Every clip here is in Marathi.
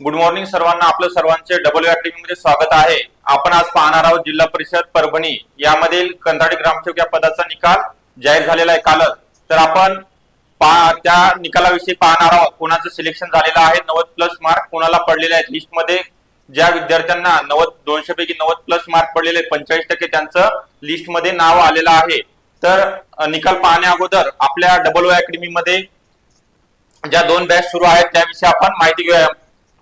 गुड मॉर्निंग सर्वांना. आपलं सर्वांचे डबल अकॅडमी मध्ये स्वागत आहे. आपण आज पाहणार आहोत जिल्हा परिषद परभणी. यामधील कंत्राटी ग्रामसेवक या पदाचा निकाल जाहीर झालेला आहे कालच. तर आपण त्या निकालाविषयी पाहणार आहोत. कोणाचं सिलेक्शन झालेलं आहे? नव्वद प्लस मार्क कोणाला पडलेले आहेत? लिस्टमध्ये ज्या विद्यार्थ्यांना नव्वद दोनशे पैकी नव्वद प्लस मार्क पडलेले पंचेचाळीस टक्के त्यांचं लिस्टमध्ये नाव आलेलं आहे. तर निकाल पाहण्या अगोदर आपल्या डबल अकॅडमी मध्ये ज्या दोन बॅच सुरू आहेत त्याविषयी आपण माहिती घेऊया.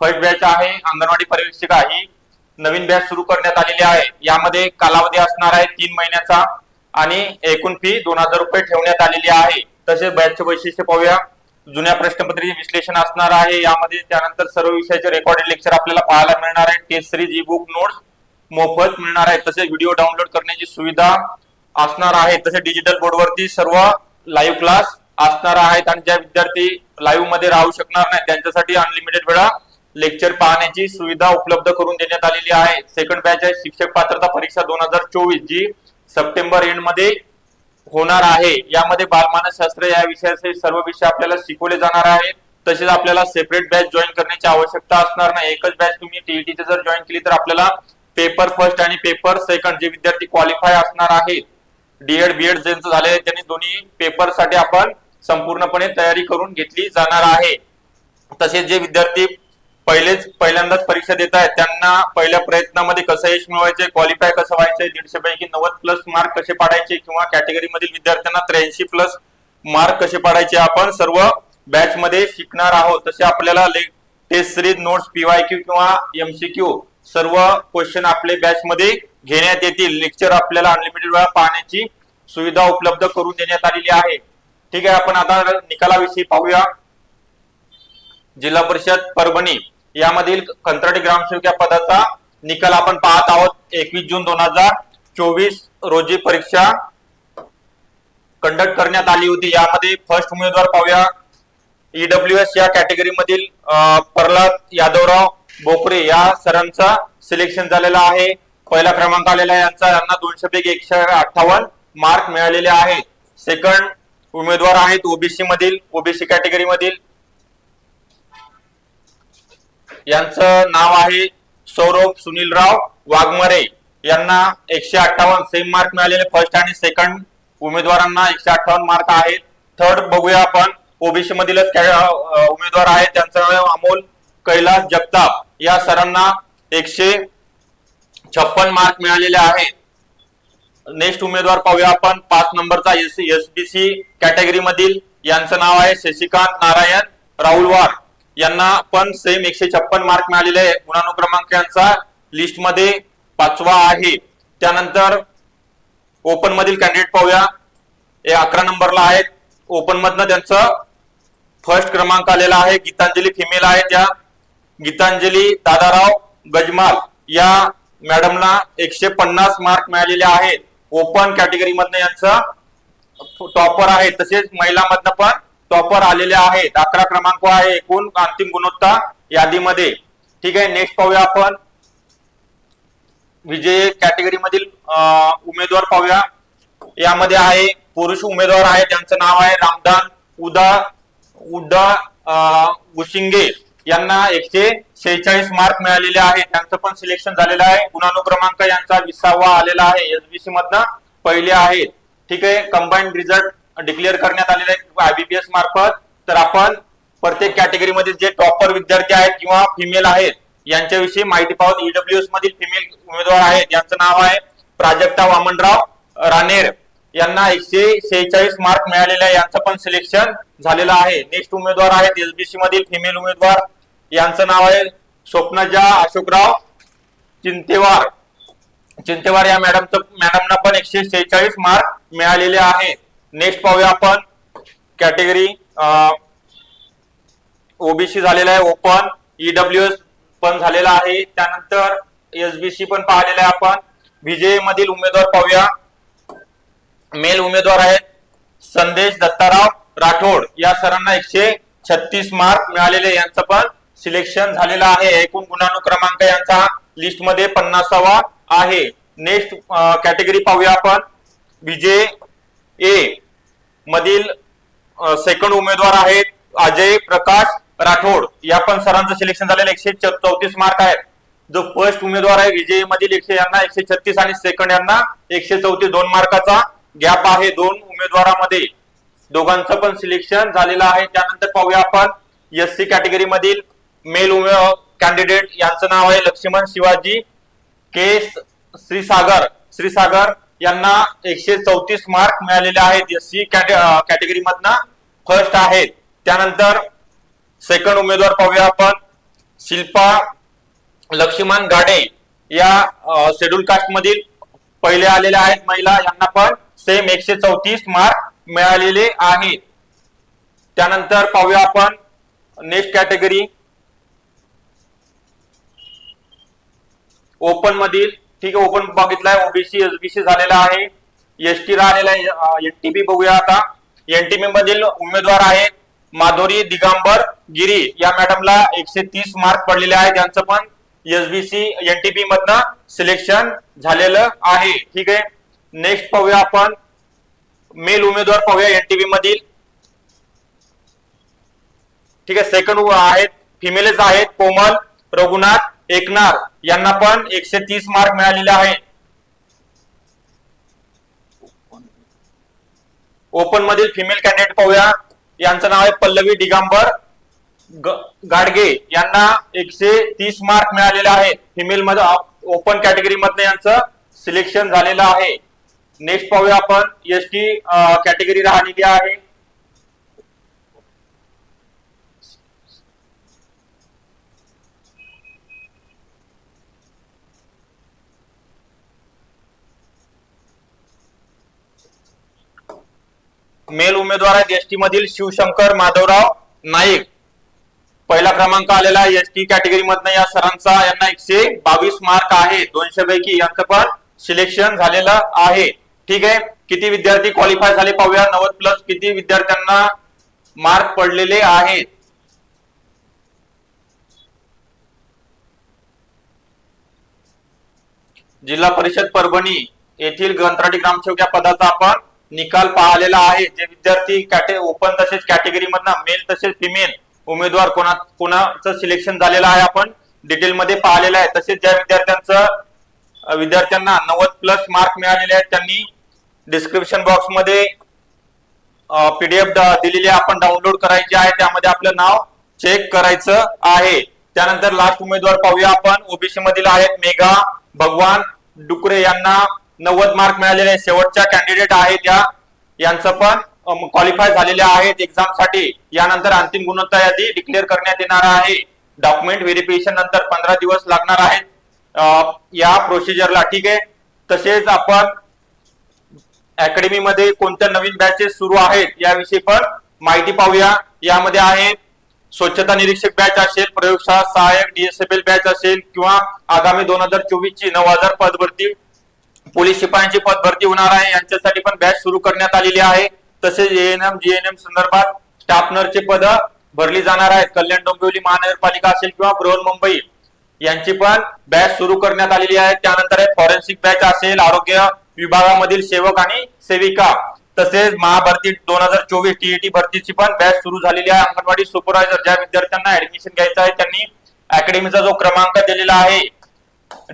फर्स्ट बॅच आहे अंगणवाडी परीक्षिका ही नवीन बॅच सुरू करण्यात आलेली आहे. यामध्ये कालावधी असणार आहे तीन महिन्याचा आणि एकूण फी दोन हजार रुपये ठेवण्यात आलेली आहे. तसेच बॅचचे वैशिष्ट्य पाहूया. जुन्या प्रश्नपत्रिके विश्लेषण असणार आहे. यामध्ये त्यानंतर सर्व विषयाचे रेकॉर्डेड लेक्चर आपल्याला पाहायला मिळणार आहे. Test series e book notes मोफत मिळणार आहे. तसेच व्हिडिओ डाउनलोड करण्याची सुविधा असणार आहे. तसेच डिजिटल बोर्डवरती सर्व लाईव्ह क्लास असणार आहेत आणि ज्या विद्यार्थी लाईव्हमध्ये राहू शकणार नाही त्यांच्यासाठी अनलिमिटेड वेळा लेक्चर पाहण्याची सुविधा उपलब्ध करून देण्यात आलेली आहे. सेकंड बॅच आहे. शिक्षक पात्रता परीक्षा दोन हजार चोवीस जी सप्टेंबर एंडमध्ये होणार आहे. यामध्ये बालमानसशास्त्र या विषयाचे सर्व विषय आपल्याला शिकवले जाणार आहेत तसेच आपल्याला सेपरेट बॅच जॉईन करण्याची आवश्यकता असणार नाही. एकच बॅच तुम्ही टीईटीचे जर जॉईन केली तर आपल्याला पेपर फर्स्ट आणि पेपर सेकंड जे विद्यार्थी क्वालिफाय असणार आहेत. डीएड बीएड ज्यांचं झाले आहे त्यांनी दोन्ही पेपरसाठी आपण संपूर्णपणे तयारी करून घेतली जाणार आहे. तसेच जे विद्यार्थी पहिलेच पहिल्यांदाच परीक्षा देत आहेत. त्यांना पहिल्या प्रयत्नामध्ये कसं यश मिळवायचे क्वालिफाय कसं व्हायचंय दीडशे पैकी नव्वद प्लस मार्क कसे पाडायचे किंवा कॅटेगरी मधील विद्यार्थ्यांना त्र्याऐंशी प्लस मार्क कसे पाडायचे आपण सर्व बॅच मध्ये शिकणार आहोत. तसे आपल्याला test series notes P Y Q किंवा एमसीक्यू सर्व क्वेश्चन आपले बॅच मध्ये घेण्यात येतील. लेक्चर आपल्याला अनलिमिटेड वेळा पाहण्याची सुविधा उपलब्ध करून देण्यात आलेली आहे. ठीक आहे आपण आता निकालाविषयी पाहूया. जिल्हा परिषद परभणी. यामधील कंत्राटी ग्रामसेवक या पदाचा निकाल आपण पाहत आहोत. एकवीस जून दोन हजार चोवीस रोजी परीक्षा कंडक्ट करण्यात आली होती. यामध्ये फर्स्ट उमेदवार पाहूया. ईडब्ल्यू एस या कॅटेगरी मधील प्रल्हाद यादवराव बोकरे या सरांचा सिलेक्शन झालेला आहे. पहिला क्रमांक आलेला यांचा. यांना दोनशे पैकी एकशे अठ्ठावन्न मार्क मिळालेले आहेत सेकंड उमेदवार आहेत ओबीसी मधील. ओबीसी कॅटेगरी मधील. यांचं नाव आहे सौरभ सुनीलराव वाघमरे. यांना एकशे अठ्ठावन्न सेम मार्क मिळालेले फर्स्ट आणि सेकंड उमेदवारांना एकशे अठ्ठावन्न मार्क आहेत. थर्ड बघूया आपण. ओबीसी मधीलच उमेदवार आहेत. त्यांचं नाव अमोल कैलास जगताप. या सरांना एकशे छप्पन मार्क मिळालेले आहेत. नेक्स्ट उमेदवार पाहूया आपण. पाच नंबरचा एस एसबीसी कॅटेगरी मधील यांचं नाव आहे शशिकांत नारायण राहुलवार यांना पण सेम एकशे छप्पन मार्क मिळालेले आहे. गुणानुक्रमांक यांचा लिस्टमध्ये पाचवा आहे. त्यानंतर ओपन मधील कॅन्डिडेट पाहूया. हे अकरा नंबरला आहेत. ओपन मधनं त्यांचं फर्स्ट क्रमांक आलेला आहे. गीतांजली फिमेल आहे त्या. गीतांजली दादाराव गजमाल या मॅडमला एकशे पन्नास मार्क मिळालेले आहेत. ओपन कॅटेगरी मधनं यांचं टॉपर आहे तसेच महिला मधनं पण टॉपर आलेले आहेत. अकरा क्रमांक आहे. एकूण अंतिम गुणवत्ता यादीमध्ये. ठीक आहे नेक्स्ट पाहूया आपण. विजय कॅटेगरी मधील उमेदवार पाहूया. यामध्ये आहे पुरुष उमेदवार आहे. त्यांचं नाव आहे रामदान उदा उडा गुशिंगे यांना एकशे शेहेचाळीस मार्क मिळालेले आहेत. त्यांचं पण सिलेक्शन झालेलं आहे. गुणानुक्रमांक यांचा विसावा आलेला आहे. एसबीसी मधनं पहिले आहेत. ठीक आहे कंबाईंड रिझल्ट डिक्लेअर करण्यात आलेले आहे आयबीपीएस मार्फत तर आपण प्रत्येक कॅटेगरीमध्ये जे टॉपर विद्यार्थी आहेत किंवा फिमेल आहेत यांच्याविषयी माहिती पाहत ईडब्ल्यूएस मधील फिमेल उमेदवार आहेत यांचं नाव आहे प्राजक्ता वामनराव रानेर यांना एकशे शेहेचाळीस मार्क मिळालेले आहे. यांचं पण सिलेक्शन झालेलं आहे. नेक्स्ट उमेदवार आहेत एसबीसी मधील फिमेल उमेदवार. यांचं नाव आहे स्वप्नजा अशोकराव चिंतेवार. चिंतेवार या मॅडमचं मॅडमना पण एकशे शेहेचाळीस मार्क मिळालेले आहेत नेक्स्ट पाहूया आपण. कॅटेगरी ओबीसी झालेला आहे ओपन ईडब्ल्यू एस पण झालेला आहे. त्यानंतर एसबीसी पण पाहिलेला आहे आपण. विजय मधील उमेदवार पाहूया. मेल उमेदवार आहेत संदेश दत्ताराव राठोड. या सरांना एकशे छत्तीस मार्क मिळालेले यांचं पण सिलेक्शन झालेलं आहे. एकूण गुणानुक्रमांक यांचा लिस्टमध्ये पन्नासावा आहे. नेक्स्ट कॅटेगरी पाहूया आपण. विजय ए मधील सेकंड उमेदवार आहेत अजय प्रकाश राठोड. या पण सरांचं सिलेक्शन झालेलं एकशे चौतीस मार्क आहेत. जो फर्स्ट उमेदवार आहे विजयी मधील एकशे यांना एकशे छत्तीस आणि सेकंड यांना एकशे चौतीस दोन मार्काचा गॅप आहे दोन उमेदवारामध्ये. दोघांचं पण सिलेक्शन झालेलं आहे. त्यानंतर पाहूया आपण एस सी कॅटेगरी मधील मेल उमे कॅन्डिडेट यांचं नाव आहे लक्ष्मण शिवाजी के श्रीसागर. श्रीसागर यांना एकशे चौतीस मार्क मिळालेले आहेत. एस सी कॅटेगरी मधनं फर्स्ट आहेत त्यानंतर सेकंड उमेदवार पाहूया आपण. शिल्पा लक्ष्मण गाडे या शेड्यूल कास्ट मधील पहिले आलेल्या आहेत महिला. यांना पण सेम एकशे चौतीस मार्क मिळालेले आहेत. त्यानंतर पाहूया आपण नेक्स्ट कॅटेगरी ओपन मधील ठीक आहे ओपन बघितलाय ओबीसी एसबीसी झालेला आहे. एसटी राहिलेला आहे एनटीपी बघूया आता. एनटीपी मधील उमेदवार आहेत माधुरी दिगंबर गिरी. या मॅडमला एकशे तीस मार्क पडलेले आहेत त्यांचं पण. एसबीसी एनटीपी मधनं सिलेक्शन झालेलं आहे. ठीक आहे. नेक्स्ट पाहूया आपण. मेल उमेदवार पाहूया एनटीपी मधील. ठीक आहे सेकंड आहेत. फिमेलच आहेत कोमल रघुनाथ एकनार यांना पण एकशे तीस मार्क मिळालेले आहेत. ओपन मधील फिमेल कॅन्डिडेट पाहूया. यांचं नाव आहे पल्लवी दिगंबर. गाडगे यांना एकशे तीस मार्क मिळालेले आहेत. फिमेल मध्ये ओपन कॅटेगरी मधनं यांचं सिलेक्शन झालेलं आहे. नेक्स्ट पाहूया आपण. एस टी कॅटेगरी राहिलेली आहे. मेल उमेदवार आहेत एसटी मधील शिवशंकर माधवराव नाईक. पहिला क्रमांक आलेला एस टी कॅटेगरी मधनं या सरांचा. यांना एकशे बावीस मार्क आहे. दोनशे पैकी यांचं पण सिलेक्शन झालेलं आहे. ठीक आहे? किती विद्यार्थी क्वालिफाय झाले पाहूया. नव्वद प्लस किती विद्यार्थ्यांना मार्क पडलेले आहेत? जिल्हा परिषद परभणी येथील ग्रंथराटी ग्रामसेवक या पदाचा आपण निकाल पाहिलेला आहे. जे विद्यार्थी कॅटे ओपन तसेच कॅटेगरी मधनं मेल तसेच फिमेल उमेदवार कोणा कोणाचं सिलेक्शन झालेलं आहे आपण डिटेलमध्ये पाहिलेलं आहे. तसेच ज्या विद्यार्थ्यांचं विद्यार्थ्यांना नव्वद प्लस मार्क मिळालेले आहेत त्यांनी डिस्क्रिप्शन बॉक्समध्ये पीडीएफ दिलेली आपण डाउनलोड करायची आहे. त्यामध्ये आपलं नाव चेक करायचं आहे. त्यानंतर लास्ट उमेदवार पाहूया आपण. ओबीसी मधील आहेत मेघा भगवान डुकरे यांना नव्वद मार्क मिळालेले शेवटच्या कॅन्डिडेट आहेत या यांचं पण क्वालिफाय झालेले आहेत एक्झामसाठी. यानंतर अंतिम गुणवत्ता यादी डिक्लेअर करण्यात येणार आहे. डॉक्युमेंट व्हेरिफिकेशन नंतर पंधरा दिवस लागणार आहेत. या प्रोसिजरला ठीक आहे. तसेच आपण अकॅडमी मध्ये कोणत्या नवीन बॅचेस सुरू आहेत याविषयी पण माहिती पाहूया. यामध्ये आहे स्वच्छता निरीक्षक बॅच असेल प्रयोगशाळा सहाय्यक डीएसएफएल बॅच असेल किंवा आगामी दोन हजार चोवीस ची नऊ हजार पद भरती पोलीस शिपायांची पद भरती होणार आहे. यांच्यासाठी पण बॅच सुरू करण्यात आलेली आहे. तसेच एएनएम जीएनएम संदर्भात स्टाफनरचे पद भरली जाणार आहेत. कल्याण डोंबिवली महानगरपालिका असेल किंवा बृहन्मुंबई यांची पण बॅच सुरू करण्यात आलेली आहे. त्यानंतर आहे फॉरेन्सिक बॅच असेल आरोग्य विभागामधील सेवक आणि सेविका. तसेच महाभरती दोन हजार चोवीस टीईटी भरतीची पण बॅच सुरू झालेली आहे. अंगणवाडी सुपरवायझर ज्या विद्यार्थ्यांना ऍडमिशन घ्यायचं आहे त्यांनी अकॅडमीचा जो क्रमांक दिलेला आहे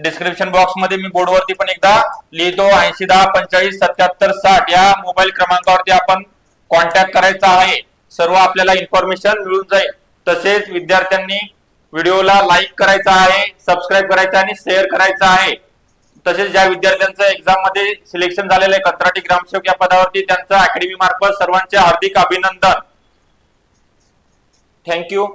डिस्क्रिप्शन बॉक्समध्ये मी बोर्डवरती पण एकदा लिहितो. ऐंशी दहा पंचेचाळीस सत्याहत्तर साठ या मोबाईल क्रमांकावरती आपण कॉन्टॅक्ट करायचा आहे. सर्व आपल्याला इन्फॉर्मेशन मिळून जाईल. तसेच विद्यार्थ्यांनी व्हिडिओला लाईक करायचा आहे सबस्क्राईब करायचं आणि शेअर करायचं आहे. तसेच ज्या विद्यार्थ्यांचं एक्झाममध्ये सिलेक्शन झालेलं आहे कंत्राटी ग्रामसेवक या पदावरती त्यांचं अकॅडमी मार्फत सर्वांचे हार्दिक अभिनंदन. थँक्यू